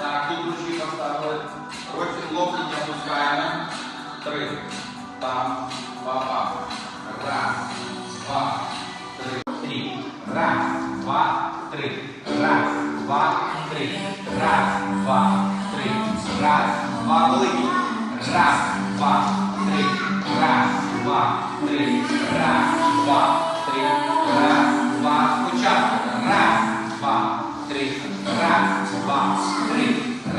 Так, тут ручки поставили. Локті не опускаємо. Три. Там. Два. Раз. Два. Три. Три. Раз. Два. Три. Раз. Два. Три. Раз. Два. Три. Раз. Два. Великий. Раз. Два. Три. Раз. Два. Три. Раз. Два. Три. Раз. Два. Спочатку.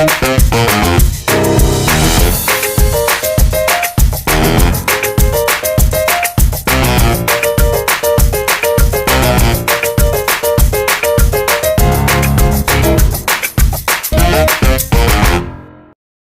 Música